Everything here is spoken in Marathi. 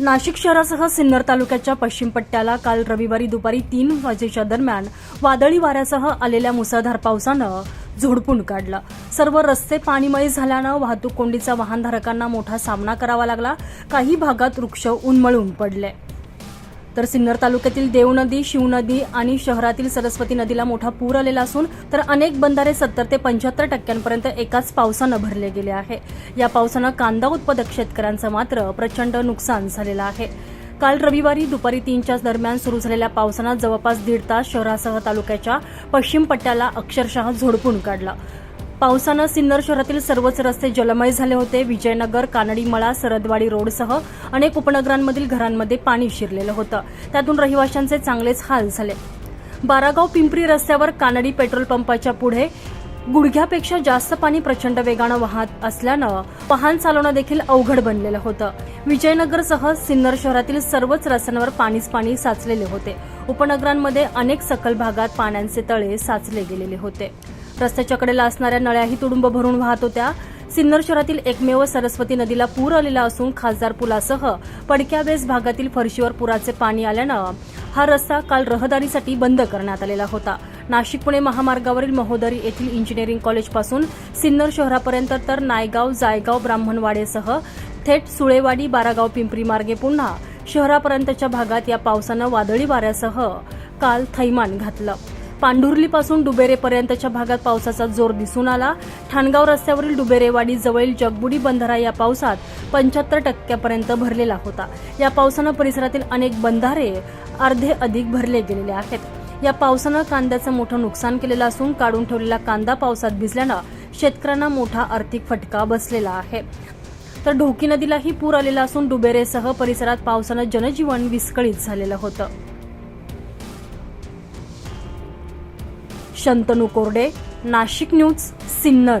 नाशिक शहरासह सिन्नर तालुक्याच्या पश्चिम पट्ट्याला काल रविवारी दुपारी तीन वाजेच्या दरम्यान वादळी वाऱ्यासह आलेल्या मुसळधार पावसानं झोडपून काढलं. सर्व रस्ते पाणीमय झाल्यानं वाहतूक कोंडीचा वाहनधारकांना मोठा सामना करावा लागला. काही भागात वृक्ष उन्मळून पडले. तर सिन्नर तालुक्यातील देव नदी शिव नदी आणि शहरातील सरस्वती नदीला मोठा पूर आलेला असून तर अनेक बंधारे सत्तर ते पंच्याहत्तर टक्क्यांपर्यंत एकाच पावसानं भरले गेले आहे. या पावसानं कांदा उत्पादक शेतकऱ्यांचं मात्र प्रचंड नुकसान झालेलं आहे. काल रविवारी दुपारी तीनच्या दरम्यान सुरू झालेल्या पावसानं जवळपास दीड तास शहरासह तालुक्याच्या पश्चिम पट्ट्याला अक्षरशः झोडपून काढलं. पावसानं सिन्नर शहरातील सर्वच रस्ते जलमय झाले होते. विजयनगर कानडीमळा सरदवाडी रोडसह अनेक उपनगरांमधील घरांमध्ये पाणी शिरलेलं होतं. त्यातून रहिवाशांचे चांगलेच हाल झाले. बारागाव पिंपरी रस्त्यावर कानडी पेट्रोल पंपाच्या पुढे गुडघ्यापेक्षा जास्त पाणी प्रचंड वेगानं वाहत असल्यानं वाहन चालवणं देखील अवघड बनलेलं होतं. विजयनगरसह सिन्नर शहरातील सर्वच रस्त्यांवर पाणीच पाणी साचलेले होते. उपनगरांमध्ये अनेक सकल भागात पाण्याचे तळे साचले गेलेले होते. रस्त्याच्या कडेला असणाऱ्या नळ्याही तुडुंब भरून वाहत होत्या. सिन्नर शहरातील एकमेव सरस्वती नदीला पूर आलेला असून खासदार पुलासह पडक्या बेस भागातील फरशीवर पुराचे पाणी आल्यानं हा रस्ता काल रहदारीसाठी बंद करण्यात आलेला होता. नाशिक पुणे महामार्गावरील महोदरी येथील इंजिनिअरिंग कॉलेजपासून सिन्नर शहरापर्यंत तर नायगाव जायगाव ब्राह्मणवाडेसह थेट सुळेवाडी बारागाव पिंपरी मार्गे पुन्हा शहरापर्यंतच्या भागात या पावसानं वादळी वाऱ्यासह काल थैमान घातलं. पांढुर्लीपासून डुबेरेपर्यंतच्या भागात पावसाचा जोर दिसून आला. ठाणगाव रस्त्यावरील डुबेरेवाडी जवळील जगबुडी बंधारा या पावसात पंच्याहत्तर टक्क्यापर्यंत भरलेला होता. या पावसानं परिसरातील अनेक बंधारे अर्धे अधिक भरले गेलेले आहेत. या पावसानं कांद्याचं मोठं नुकसान केलेलं असून काढून ठेवलेला कांदा पावसात भिजल्यानं शेतकऱ्यांना मोठा आर्थिक फटका बसलेला आहे. तर ढोकी नदीलाही पूर आलेला असून डुबेरेसह परिसरात पावसानं जनजीवन विस्कळीत झालेलं होतं. शंतनू कोरडे नाशिक न्यूज सिन्नर.